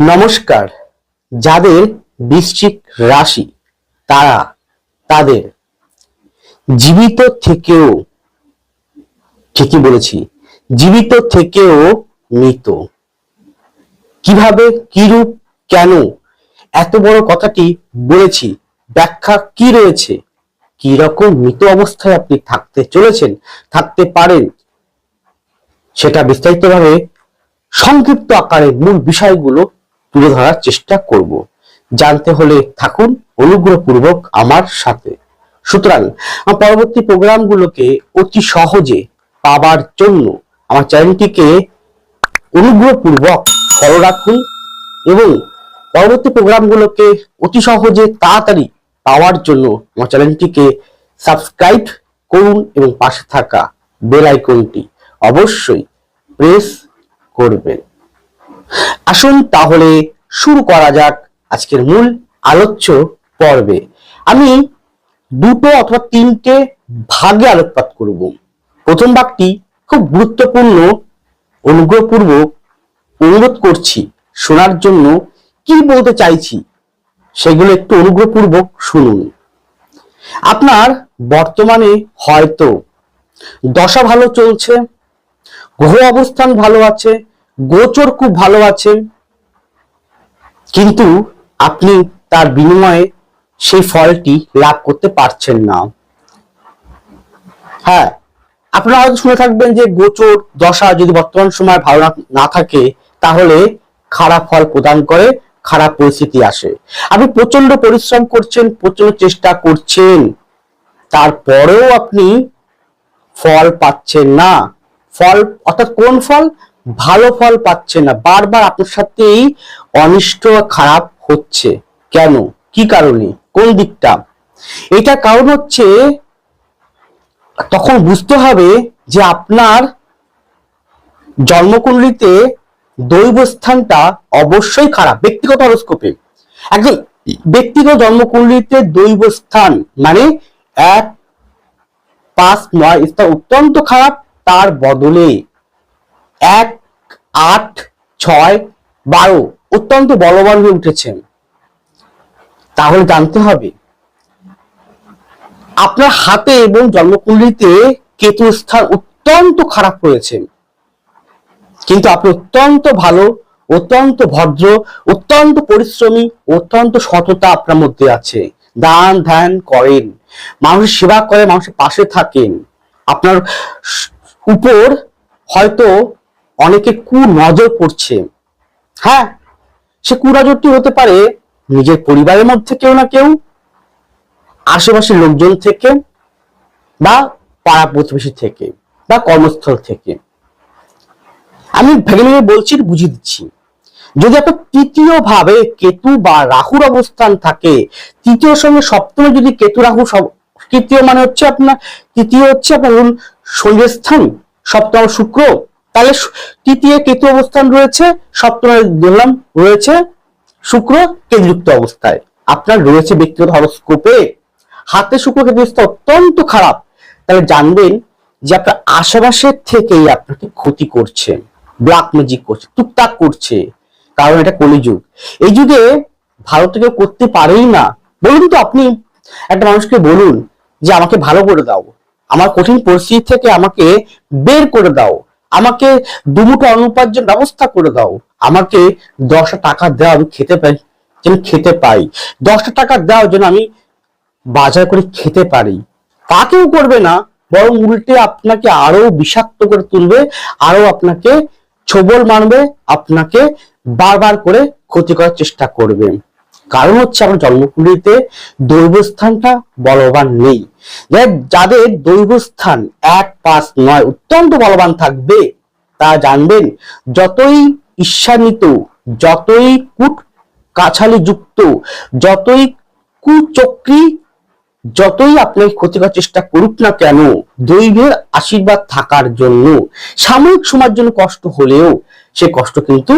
নমস্কার। যাদের বৃশ্চিক রাশি, তারা তাদের জীবিত থেকেও, ঠিকই বলেছি, জীবিত থেকেও মৃত। কীভাবে, কিরূপ, কেন, এত বড় কথাটি বলেছি, ব্যাখ্যা কি রয়েছে কি রকম মৃত অবস্থায় আপনি থাকতে চলেছেন, থাকতে পারেন, সেটা বিস্তারিতভাবে সংক্ষিপ্ত আকারে মূল বিষয়গুলো তুলে ধরার চেষ্টা করব। জানতে হলে থাকুন অনুগ্রহপূর্বক আমার সাথে। সুতরাং, আমার পরবর্তী প্রোগ্রামগুলোকে অতি সহজে পাবার জন্য আমার চ্যানেলটিকে অনুগ্রহপূর্বক ফলো রাখুন এবং পরবর্তী প্রোগ্রামগুলোকে অতি সহজে তাড়াতাড়ি পাওয়ার জন্য আমার চ্যানেলটিকে সাবস্ক্রাইব করুন এবং পাশে থাকা বেল আইকনটি অবশ্যই প্রেস করবেন। আসুন তাহলে শুরু করা যাক আজকের মূল আলোচ্য পর্বে। আমি দুটো অথবা তিনটে ভাগে আলোকপাত করব। প্রথম ভাগটি খুব গুরুত্বপূর্ণ, অনুগ্রহপূর্বক অনুরোধ করছি শোনার জন্য কি বলতে চাইছি সেগুলো একটু অনুগ্রহপূর্বক শুনুন। আপনার বর্তমানে হয়তো দশা ভালো চলছে, গ্রহ অবস্থান ভালো আছে গোচর খুব ভালো আছেন, কিন্তু আপনি তার বিনিময়ে সেই ফলটি লাভ করতে পারছেন না। হ্যাঁ আপনারা হয়তো শুনে থাকবেন যে গোচর, দশা যদি বর্তমান সময় ভালো না- থাকে, তাহলে খারাপ ফল প্রদান করে খারাপ পরিস্থিতি আসে। আপনি প্রচণ্ড পরিশ্রম করছেন প্রচণ্ড চেষ্টা করছেন, তারপরেও আপনি ফল পাচ্ছেন না। ফল, অর্থাৎ কোন ফল? ভালো ফল পাচ্ছে না। বারবার আপনার সাথেই অনিষ্ট খারাপ হচ্ছে। কেন? কি কারণে? কোন দিকটা? এটা কারণ হচ্ছে, তখন বুঝতে হবে যে আপনার জন্মকুণ্ডলিতে দৈব স্থানটা অবশ্যই খারাপ। ব্যক্তিগত হরস্কোপে। একজন ব্যক্তিগত জন্মকুণ্ডলিতে দৈব স্থান মানে এক পাঁচ নয় স্থান অত্যন্ত খারাপ, তার বদলে এক, আট, ছয়, বারো অত্যন্ত বলবান হয়ে উঠেছেন। তাহলে জানতে হবে, আপনার হাতে এবং জন্মকুণ্ডলিতে কেতু স্থান অত্যন্ত খারাপ রয়েছে কিন্তু আপনি অত্যন্ত ভালো, অত্যন্ত ভদ্র, অত্যন্ত পরিশ্রমী, অত্যন্ত সততা আপনার মধ্যে আছে। দান ধ্যান করেন। মানুষের সেবা করে মানুষের পাশে থাকেন। আপনার উপর হয়তো অনেকে কু নজর পড়ছে। হ্যাঁ সে কুনজরটি হতে পারে নিজের পরিবারের মধ্যে কেউ না কেউ, আশেপাশের লোকজন থেকে বা পাড়া প্রতিবেশী থেকে বা কর্মস্থল থেকে। আমি ভেঙে ভেঙে বলছি, বুঝিয়ে দিচ্ছি। যদি আপনার তৃতীয় ভাবে কেতু বা রাহুর অবস্থান থাকে, তৃতীয় সঙ্গে সপ্তমে যদি কেতু, রাহু তৃতীয় মানে হচ্ছে আপনার, তৃতীয় হচ্ছে আপনার ধরুন স্থান, সপ্তম শুক্র তাহলে তৃতীয় কেতু অবস্থান রয়েছে, সপ্তমে ধরলাম রয়েছে শুক্র কেতুযুক্ত অবস্থায়। আপনার রয়েছে ব্যক্তিগত হরস্কোপে। হাতে শুক্র কেতু অবস্থা অত্যন্ত খারাপ। তাহলে জানবেন যে আপনার আশেপাশের থেকেই আপনাকে ক্ষতি করছে ব্ল্যাক ম্যাজিক করছে, টুকটাক করছে। কারণ এটা কলিযুগ এই যুগে ভালো কেউ করতে পারেই না। বলুন তো আপনি, একটা মানুষকে বলুন যে আমাকে ভালো করে দাও। আমার কঠিন পরিস্থিতি থেকে আমাকে বের করে দাও। আমাকে দুমুটো অনুপার্জন ব্যবস্থা করে দাও। আমাকে দশটা টাকা দাও, আমি খেতে পাই, যেন খেতে পাই। দশটা টাকা দাও, যেন আমি বাজার করে খেতে পারি। তা কেউ করবে না, বরং উল্টে আপনাকে আরও বিষাক্ত করে তুলবে, আরও আপনাকে ছবল মারবে, আপনাকে বারবার করে ক্ষতি করার চেষ্টা করবে। কারণ হচ্ছে আমার জন্মকুণ্ডলিতে দৈবস্থানটা বলবান নেই। যাদের দৈবস্থান এক পাঁচ নয় অত্যন্ত বলবান থাকবে, তা জানবেন যতই ঈর্ষান্বিত, যতই কুট কাছালি যুক্ত, যতই কুচক্রী, যতই আপনাকে ক্ষতি করার চেষ্টা করুক না কেন, দৈবের আশীর্বাদ থাকার জন্য, সাময়িক সময়ের জন্য কষ্ট হলেও সে কষ্ট কিন্তু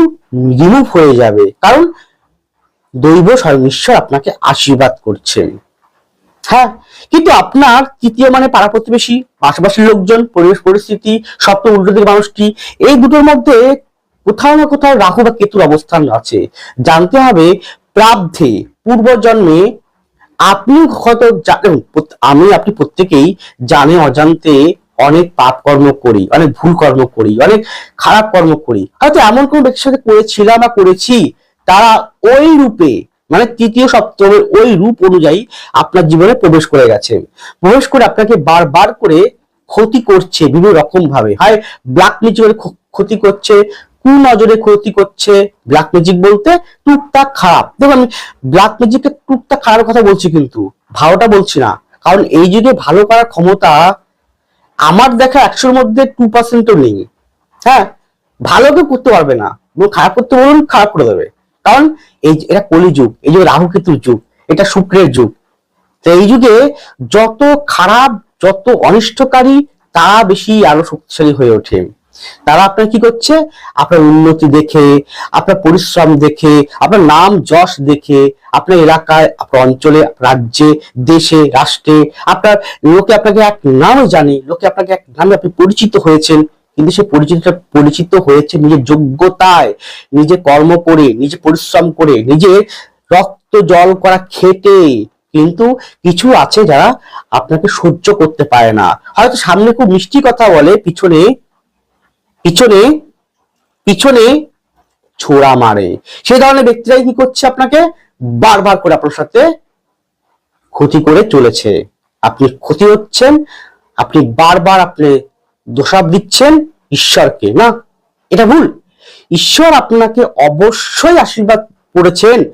রিমুভ হয়ে যাবে। কারণ দৈব স্বয়ং ঈশ্বর আপনাকে আশীর্বাদ করছেন। হ্যাঁ কিন্তু আপনার তৃতীয় মানে পাড়া প্রতিবেশী, পাশাপাশি লোকজন, পরিবেশ পরিস্থিতি সপ্তম উল্টো দিকের মানুষটি, এই দুটোর মধ্যে কোথাও না কোথাও রাহু বা কেতুর অবস্থান আছে। জানতে হবে প্রাব্ধে পূর্বজন্মে আপনি হয়তো জানেন আমি, আপনি প্রত্যেকেই জানে, অজান্তে অনেক পাপ কর্ম করি, অনেক ভুল কর্ম করি, অনেক খারাপ কর্ম করি। হয়তো এমন কোন ব্যক্তির সাথে করেছিলাম বা করেছি, তারা ওই রূপে মানে তৃতীয় সপ্তমের ওই রূপ অনুযায়ী আপনার জীবনে প্রবেশ করে গেছে। প্রবেশ করে আপনাকে বারবার করে ক্ষতি করছে বিভিন্ন রকম ভাবে হয় ব্ল্যাক ম্যাজিক ক্ষতি করছে, কু নজরে ক্ষতি করছে ব্ল্যাক ম্যাজিক বলতে টুকটাক খারাপ। দেখুন ব্ল্যাক ম্যাজিকের টুকটাক খারাপ কথা বলছি কিন্তু, ভালোটা বলছি না। কারণ এই যুগে ভালো করার ক্ষমতা, আমার দেখা একশোর মধ্যে টু পার্সেন্টও নেই। হ্যাঁ ভালো কেউ করতে পারবে না। খারাপ করতে বলুন, খারাপ করে দেবে। কারণ এই এটা কলিযুগ, এই যে রাহু কেতুর যুগ, এটা শুক্রের যুগ। তো এই যুগে যত খারাপ, যত অনিষ্টকারী তা বেশি আরও শক্তিশালী হয়ে ওঠে। তারা আপনার কি করছে? আপনার উন্নতি দেখে, আপনার পরিশ্রম দেখে, আপনার নাম যশ দেখে, আপনার এলাকায়, আপনার অঞ্চলে, রাজ্যে, দেশে, রাষ্ট্রে, আপনার লোকে আপনাকে এক নামে জানে, লোকে আপনাকে এক নামে আপনি পরিচিত হয়েছেন। কিন্তু সে পরিচিত পরিচিত হয়েছে নিজের যোগ্যতায়, নিজে কর্ম করে, নিজে পরিশ্রম করে, নিজে রক্ত জল করা খেটে। কিন্তু কিছু আছে যারা আপনাকে সহ্য করতে পারে না। হয়তো সামনে খুব মিষ্টি কথা বলে, পিছনে পিছনে পিছনে ছোড়া মারে। সেই ধরনের ব্যক্তিরাই কি করছে আপনাকে? বারবার করে আপনার সাথে ক্ষতি করে চলেছে। আপনি ক্ষতি হচ্ছেন, আপনি বারবার আপনি দোষাপ দিচ্ছেন ঈশ্বরকে, না? এটা ভুল। ঈশ্বর আপনাকে অবশ্যই আশীর্বাদ করেছেন।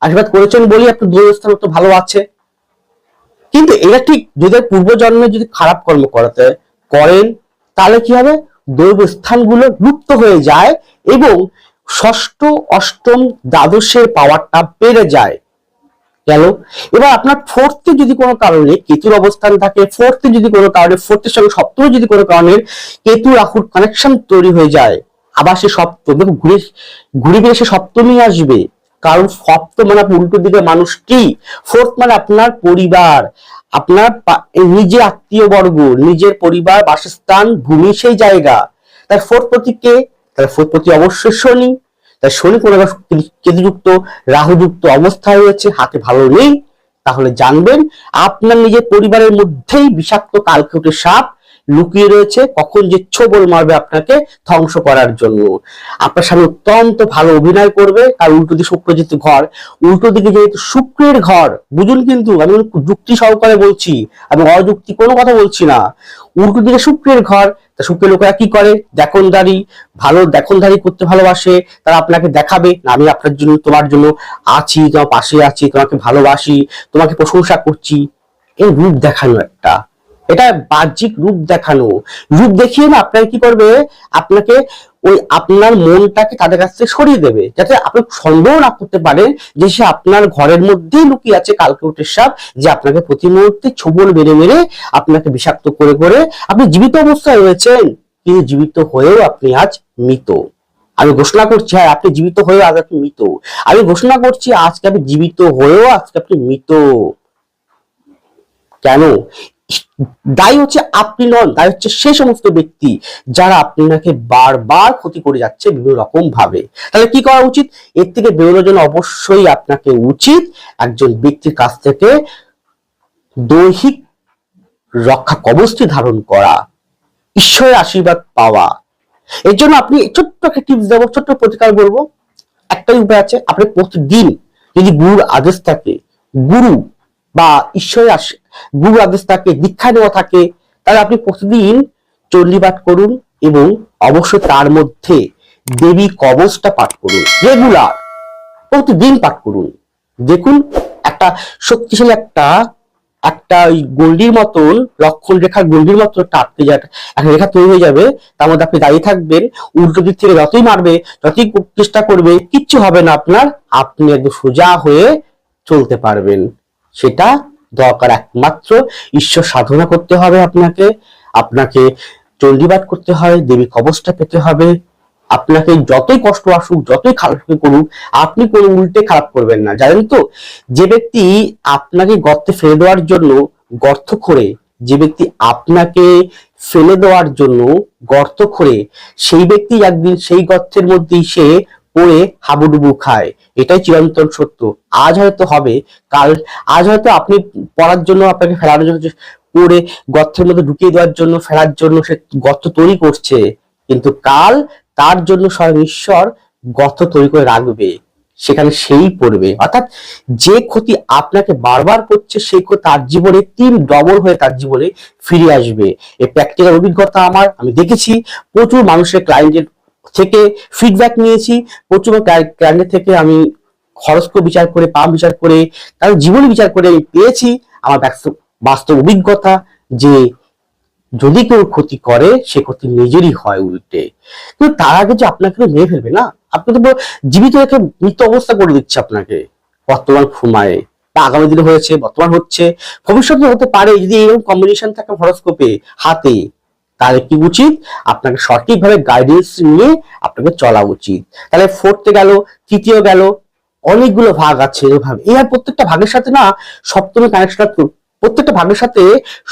আশীর্বাদ করেছেন বলেই আপনার দূরস্থান তো ভালো আছে। কিন্তু এটা ঠিক, যদি পূর্বজন্মে যদি খারাপ কর্ম করাতে করেন, তাহলে কি হবে? দৈব স্থানগুলো লুপ্ত হয়ে যায় এবং ষষ্ঠ, অষ্টম, দ্বাদশের পাওয়ারটা বেড়ে যায়। গেল। এবার আপনার ফোর্থে যদি কোনো কারণে কেতুর অবস্থান থাকে ফোর্থে যদি কোনো কারণে ফোর্থের সঙ্গে সপ্তমে যদি কোনো কারণে কেতু রাহুর কানেকশন তৈরি হয়ে যায়, আবার সে সপ্তম ঘুরে ঘুরে ফিরে সে সপ্তমই আসবে। কারণ সপ্তম মানে উল্টো দিকে মানুষ কি? ফোর্থ মানে আপনার পরিবার। আপনার নিজের আত্মীয় বর্গ নিজের পরিবার, বাসস্থান, ভূমি, সেই জায়গা। তার ফোর্থ প্রতীককে তার ফোর্থ প্রতি অবশ্যই শনি। তাই শনি কোনো কেতুযুক্ত, রাহুযুক্ত অবস্থায় রয়েছে, হাতে ভালো নেই, তাহলে জানবেন আপনার নিজের পরিবারের মধ্যেই বিষাক্ত কালকেটের সাপ লুকিয়ে রয়েছে, কখন যে ছোবল মারবে আপনাকে ধ্বংস করার জন্য। আপনার সামনে অত্যন্ত ভালো অভিনয় করবে আর উল্টো দিকে শুক্র যেহেতু ঘর, উল্টো দিকে যেহেতু শুক্রের ঘর, বুঝুন কিন্তু আমি যুক্তি সহকারে বলছি, আমি অযুক্তি কোনো কথা বলছি না। উল্টো দিকে শুক্রের ঘর তা লোকেরা কি করে? দেখনদারি, ভালো দেখনদারি করতে ভালোবাসে, তারা আপনাকে দেখাবে। আমি আপনার জন্য, তোমার জন্য আছি, তোমার পাশে আছি, তোমাকে ভালোবাসি, তোমাকে প্রশংসা করছি। এই রূপ দেখানো একটা। এটা বাহ্যিক রূপ দেখানো। রূপ দেখিয়ে না আপনাকে কি করবে? আপনাকে ওই আপনার মনটাকে তাদের কাছ থেকে সরিয়ে দেবে, যাতে আপনি সন্দেহ না করতে পারেন যে সে আপনার ঘরের মধ্যেই লুকিয়ে আছে কালকে উঠে সাপ, যে আপনাকে প্রতি মুহূর্তে ছবল মেরে মেরে আপনাকে বিষাক্ত করে করে আপনি জীবিত অবস্থায় রয়েছেন, কিন্তু জীবিত হয়েও আপনি আজ মৃত। আমি ঘোষণা করছি হ্যাঁ আপনি জীবিত হয়েও আজ আপনি মৃত। আমি ঘোষণা করছি, আজকে আপনি জীবিত হয়েও আজকে আপনি মৃত। কেন? দায়ী হচ্ছে আপনি নন, দায়ী হচ্ছে সে সমস্ত ব্যক্তি যারা আপনাকে বারবার ক্ষতি করে যাচ্ছে বিভিন্ন রকম ভাবে। তাহলে কি করা উচিত? এর থেকে বেরোনোর জন্য অবশ্যই আপনাকে উচিত একজন ব্যক্তির কাছ থেকে দৈহিক রক্ষা কবচটি ধারণ করা, ঈশ্বরের আশীর্বাদ পাওয়া। এর জন্য আপনি ছোট্ট একটা টিপস দেবো, ছোট্ট প্রতিকার বলব। একটাই উপায় আছে, আপনি প্রতিদিন যদি গুরুর আদেশ থাকে, গুরু বা ঈশ্বরের গুরু আদেশ থাকে দীক্ষা নেওয়া থাকে তাহলে আপনি প্রতিদিন চণ্ডীপাঠ করুন এবং অবশ্যই তার মধ্যে দেবী কবচটা পাঠ করুন রেগুলার প্রতিদিন পাঠ করুন। দেখুন একটা শক্তিশালী একটা একটা ওই গন্ডির মতন লক্ষণ রেখার গন্ডির মতন একটা আটকে যায় একটা রেখা তৈরি হয়ে যাবে তার মধ্যে আপনি দাঁড়িয়ে থাকবেন উল্টো দিক থেকে যতই মারবে যতই চেষ্টা করবে কিচ্ছু হবে না আপনার আপনি একদম সোজা হয়ে চলতে পারবেন। সেটা দরকার একমাত্র ঈশ্বর সাধনা করতে হবে আপনাকে আপনাকে চণ্ডীপাঠ করতে হয়, দেবী কবচটা পেতে হবে। আপনাকে যতই কষ্ট আসুক, যতই খারাপ করুক, আপনি কোনো উল্টে খারাপ করবেন না। জানেন তো, যে ব্যক্তি আপনাকে গর্তে ফেলে দেওয়ার জন্য গর্ত করে যে ব্যক্তি আপনাকে ফেলে দেওয়ার জন্য গর্ত করে সেই ব্যক্তি একদিন সেই গর্তের মধ্যেই সে পড়ে হাবুডুবু খায়। এটাই চিরন্তন সত্য। আজ হয়তো হবে, কাল, আজ হয়তো আপনি পড়ার জন্য আপনাকে ফেলানোর জন্য পড়ে গর্তের মধ্যে ঢুকিয়ে দেওয়ার জন্য, ফেলার জন্য সে গর্ত তৈরি করছে, কিন্তু কাল তার জন্য স্বয়ং ঈশ্বর গর্ত তৈরি করে রাখবে। সেখানে সেই পড়বে। অর্থাৎ যে ক্ষতি আপনাকে বারবার করছে, সেই ক্ষতি তার জীবনে তিন ডবল হয়ে তার জীবনে ফিরে আসবে। এই প্র্যাকটিক্যাল অভিজ্ঞতা আমার, আমি দেখেছি। প্রচুর মানুষের ক্লায়েন্টের থেকে ফিডব্যাক নিয়েছি। প্রচুর ক্লায়েন্টের থেকে আমি খরচ বিচার করে পাম বিচার করে, তার জীবন বিচার করে আমি পেয়েছি। আমার বাস্তব- অভিজ্ঞতা যে যদি কেউ ক্ষতি করে, সে ক্ষতি নিজেরই হয় উল্টে। কিন্তু তার আগে যে আপনাকে তো মেরে ফেলবে না? আপনি তো জীবিত রেখে মৃত অবস্থা করে দিচ্ছে আপনাকে। বর্তমান সময়ে বা আগামী দিনে হয়েছে, বর্তমান হচ্ছে ভবিষ্যতে হতে পারে। যদি এরকম কম্বিনেশন থাকে হরস্কোপে হাতে তাহলে কি উচিত? আপনাকে সঠিকভাবে গাইডেন্স নিয়ে আপনাকে চলা উচিত। তাহলে ফোর্থে গেল, তৃতীয় গেল, অনেকগুলো ভাগ আছে এভাবে এই আর প্রত্যেকটা ভাগের সাথে না সপ্তমী কানেকশন প্রত্যেকটা ভাগের সাথে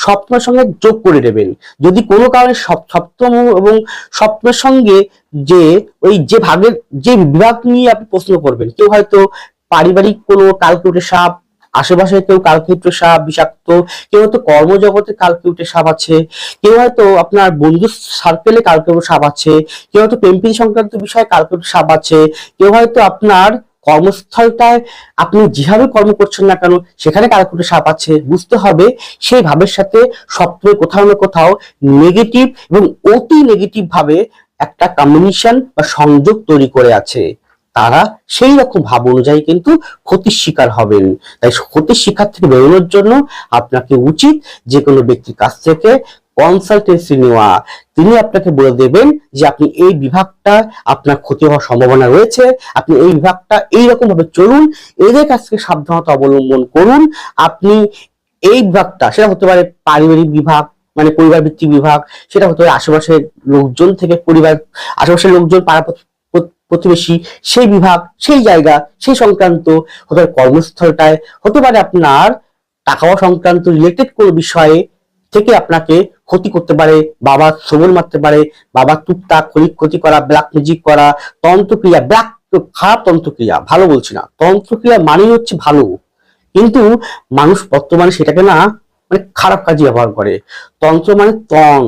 সপ্তমের সঙ্গে যোগ করে নেবেন। যদি কোনো কারণে সপ্তম এবং সপ্তমের সঙ্গে যে ওই যে ভাগের যে বিভাগ নিয়ে আপনি প্রশ্ন করবেন, কেউ হয়তো পারিবারিক কোনো কালকুটে সাপ আশেপাশে কেউ কালকুটে সাপ, বিষাক্ত, কেউ হয়তো কর্মজগতে কালকুটে সাপ আছে, কেউ হয়তো আপনার বন্ধু সার্কেলে কালকুটে সাপ আছে, কেউ হয়তো প্রেমপ্রীতি সংক্রান্ত বিষয়ে কালকুটে সাপ আছে, কেউ হয়তো আপনার কর্মস্থলটায় আপনি যেভাবে কর্ম করছেন না কেন, সেখানে কালকুটে সাপ আছে। বুঝতে হবে সেই ভাবের সাথে সপ্তমে কোথাও না কোথাও নেগেটিভ এবং অতি নেগেটিভ ভাবে একটা কম্বিনেশন বা সংযোগ তৈরি করে আছে। তারা সেই রকম ভাব অনুযায়ী কিন্তু ক্ষতির শিকার হবেন। তাই ক্ষতির শিকার থেকে বেরোনোর জন্য আপনাকে উচিত যে কোনো ব্যক্তির কাছ থেকে কনসালটেন্সি নেওয়া। তিনি আপনাকে বলে দেবেন যে, আপনি এই বিভাগটা, আপনার ক্ষতি হওয়ার সম্ভাবনা রয়েছে। আপনি এই বিভাগটা এইরকম ভাবে চলুন। এদের কাছ থেকে সাবধানতা অবলম্বন করুন। আপনি এই বিভাগটা, সেটা হতে পারে পারিবারিক বিভাগ মানে পরিবার ভিত্তিক বিভাগ, সেটা হতে পারে আশেপাশের লোকজন থেকে পরিবার, আশেপাশের লোকজন পাড়া প্রতিবেশী, সেই বিভাগ, সেই জায়গা, সেই সংক্রান্ত হতে পারে কর্মস্থলটায়, হতে পারে আপনার টাকা সংক্রান্ত রিলেটেড কোনো বিষয়ে থেকে আপনাকে ক্ষতি করতে পারে, বাবা শ্রবণ মারতে পারে, বাবা টুকটাক খরিক ক্ষতি করা ব্ল্যাক মিউজিক করা, তন্ত্রক্রিয়া ব্ল্যাক খারাপ তন্ত্রক্রিয়া, ভালো বলছি না, তন্ত্রক্রিয়া মানেই হচ্ছে ভালো। কিন্তু মানুষ বর্তমানে সেটাকে না মানে খারাপ কাজে ব্যবহার করে। তন্ত্র মানে তন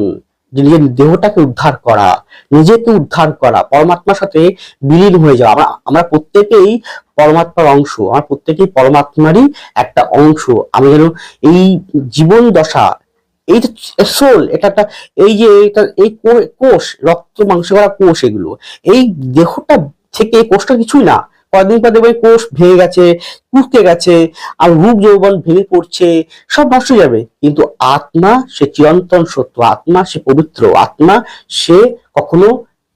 নিজের দেহটাকে উদ্ধার করা, নিজেকে উদ্ধার করা, পরমাত্মার সাথে বিলীন হয়ে যাওয়া। আমরা আমরা প্রত্যেকেই পরমাত্মার অংশ, আমরা প্রত্যেকেই পরমাত্মারই একটা অংশ। আমি যেন এই জীবন দশা, এই সোল এটা একটা, এই যে এটা, এই কোষ, রক্ত মাংস করা কোষ এগুলো, এই দেহটা থেকে কোষটা কিছুই না। কয়েকদিন পর দেখবে কোষ ভেঙে গেছে কুচকে গেছে, আর রূপ যৌবন ভেঙে পড়ছে, সব নষ্ট যাবে। কিন্তু আত্মা, সে চিরন্তন সত্য আত্মা, সে পবিত্র আত্মা, সে কখনো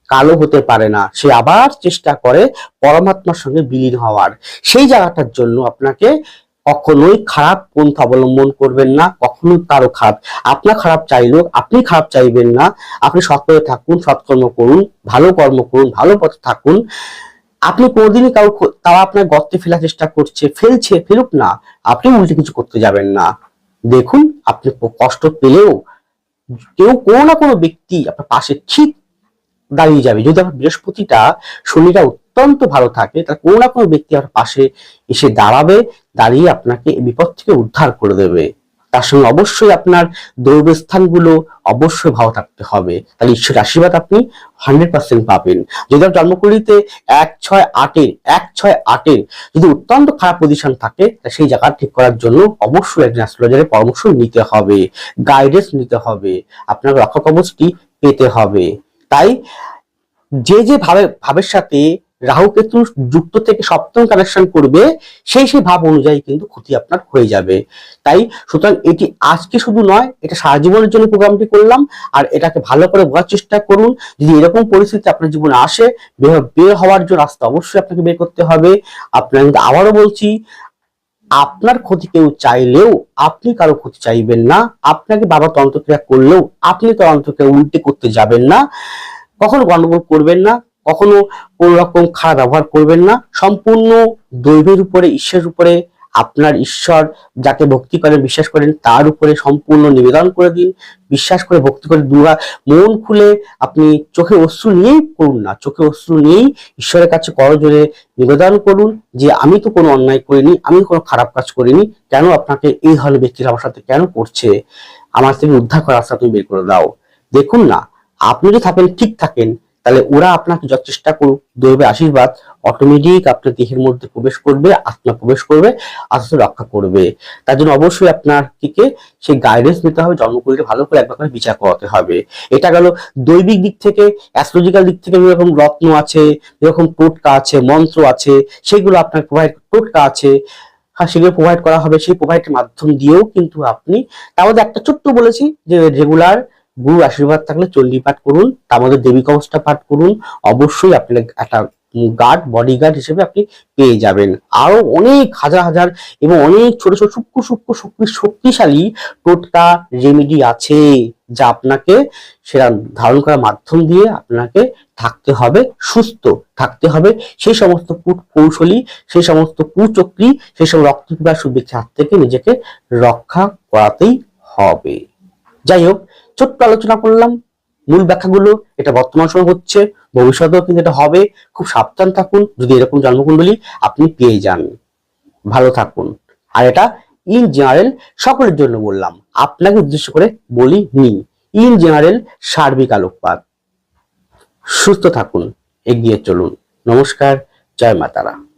কালো হতে পারে না। সে আবার চেষ্টা করে পরমাত্মার সঙ্গে বিলীন হওয়ার। সেই জায়গাটার জন্য আপনাকে কখনোই খারাপ পন্থা অবলম্বন করবেন না, কখনো কারও খারাপ। আপনার খারাপ চাইলেও আপনি খারাপ চাইবেন না। আপনি সৎপথে থাকুন, সৎকর্ম করুন, ভালো কর্ম করুন, ভালো পথে থাকুন। আপনি কোনোদিনই খ- তারা আপনার গর্তে ফেলার চেষ্টা করছে, ফেলছে, ফেলুক না। আপনি উল্টে কিছু করতে যাবেন না। দেখুন, আপনি কষ্ট পেলেও কেউ কোনো না কোনো ব্যক্তি আপনার পাশে ঠিক দাঁড়িয়ে যাবে। যদি আপনার বৃহস্পতিটা, শনিটা অত্যন্ত ভালো থাকে তাহলে কোনো না কোনো ব্যক্তি আপনার পাশে এসে দাঁড়াবে, দাঁড়িয়ে আপনাকে বিপদ থেকে উদ্ধার করে দেবে। তার সঙ্গে অবশ্যই আপনার দৈব স্থানগুলো অবশ্যই ভালো থাকতে হবে। তাহলে ঈশ্বরের আশীর্বাদ আপনি হান্ড্রেড পার্সেন্ট পাবেন। যদি আপনার জন্মকুলিতে এক ছয় আটের, এক ছয় আটের যদি অত্যন্ত খারাপ পজিশন থাকে সেই জায়গা ঠিক করার জন্য অবশ্যই একজন অ্যাস্ট্রোলজারের পরামর্শ নিতে হবে। গাইডেন্স নিতে হবে। আপনার রক্ষা কবচটি পেতে হবে। তাই যে যে ভাবে ভাবের সাথে রাহু কেতু যুক্ত থেকে সপ্তম কানেকশন করবে, সেই সেই ভাব অনুযায়ী কিন্তু ক্ষতি আপনার হয়ে যাবে। তাই সুতরাং এটি আজকে শুধু নয়, এটা সারা জীবনের জন্য প্রোগ্রামটি করলাম, আর এটাকে ভালো করে বোঝার চেষ্টা করুন। যদি এরকম পরিস্থিতি আপনার জীবনে আসে, বের- বের হওয়ার জন্য রাস্তা অবশ্যই আপনাকে বের করতে হবে। আপনার কিন্তু আবারও বলছি, আপনার ক্ষতি কেউ চাইলেও আপনি কারও ক্ষতি চাইবেন না। আপনাকে বাবা তন্ত্রক্রিয়া করলেও আপনি তন্ত্রক্রিয়া উল্টে করতে যাবেন না। কখনো গণ্ডগোল করবেন না। কখনো কোন রকম খারাপ ব্যবহার করবেন না। সম্পূর্ণ দৈবের উপরে, ঈশ্বরের উপরে আপনার ঈশ্বর যাকে ভক্তি করেন, বিশ্বাস করেন, তার উপরে সম্পূর্ণ নিবেদন করে দিন। বিশ্বাস করে, ভক্তি করে দুয়া মন খুলে আপনি চোখে অশ্রু নিয়েই করুন না। চোখে অশ্রু নিয়েই ঈশ্বরের কাছে করজোরে নিবেদন করুন যে, আমি তো কোনো অন্যায় করিনি, আমি কোনো খারাপ কাজ করিনি। কেন আপনাকে এই ধরনের ব্যক্তিরা আমার সাথে কেন করছে? আমার থেকে উদ্ধার করার তুমি বের করে দাও। দেখুন না, আপনি যদি থাকেন, ঠিক থাকেন তাহলে ওরা আপনাকে যত চেষ্টা করুক দৈবের আশীর্বাদ অটোমেটিক আপনার দেহের মধ্যে প্রবেশ করবে, আত্মা প্রবেশ করবে, আত্মা রক্ষা করবে। তার জন্য অবশ্যই আপনার থেকে সেই গাইডেন্স নিতে হবে জন্মকুলকে ভালো করে একবার করে বিচার করাতে হবে। এটা গেল দৈবিক দিক থেকে অ্যাস্ট্রোলজিক্যাল দিক থেকে যেরকম রত্ন আছে, যেরকম টোটকা আছে, মন্ত্র আছে, সেগুলো আপনার প্রোভাইড টোটকা আছে। হ্যাঁ সেগুলো প্রোভাইড করা হবে, সেই প্রোভাইডের মাধ্যম দিয়েও কিন্তু আপনি, তার মধ্যে একটা ছোট্ট বলেছি যে রেগুলার গুরু আশীর্বাদ থাকলে চণ্ডী পাঠ করুন, তার মধ্যে দেবী কবচটা পাঠ করুন, অবশ্যই আপনি একটা গার্ড বডিগার্ড হিসেবে আপনি পেয়ে যাবেন। আরও অনেক হাজার হাজার এবং অনেক ছোট ছোট সূক্ষ্ম সূক্ষ্ম শক্তি শক্তিশালী টোটকা রেমেডি আছে, যা আপনাকে সেটা ধারণ করার মাধ্যম দিয়ে আপনাকে থাকতে হবে, সুস্থ থাকতে হবে। সেই সমস্ত কূট কৌশলী সেই সমস্ত কুচক্রি, সেই সব রক্ত পিপাসু ব্যক্তির হাত থেকে নিজেকে রক্ষা করাতেই হবে। যাই হোক ছোট্ট আলোচনা করলাম। মূল ব্যাখ্যাগুলো, এটা বর্তমান সময় হচ্ছে, ভবিষ্যতেও কিন্তু এটা হবে। খুব সাবধান থাকুন, যদি এরকম জন্মকুণ্ডলী আপনি পেয়ে যান। ভালো থাকুন। আর এটা ইন জেনারেল সকলের জন্য বললাম। আপনাকে উদ্দেশ্য করে বলি নি ইন জেনারেল সার্বিক আলোকপাত। সুস্থ থাকুন, এগিয়ে চলুন। নমস্কার, জয় মাতারা।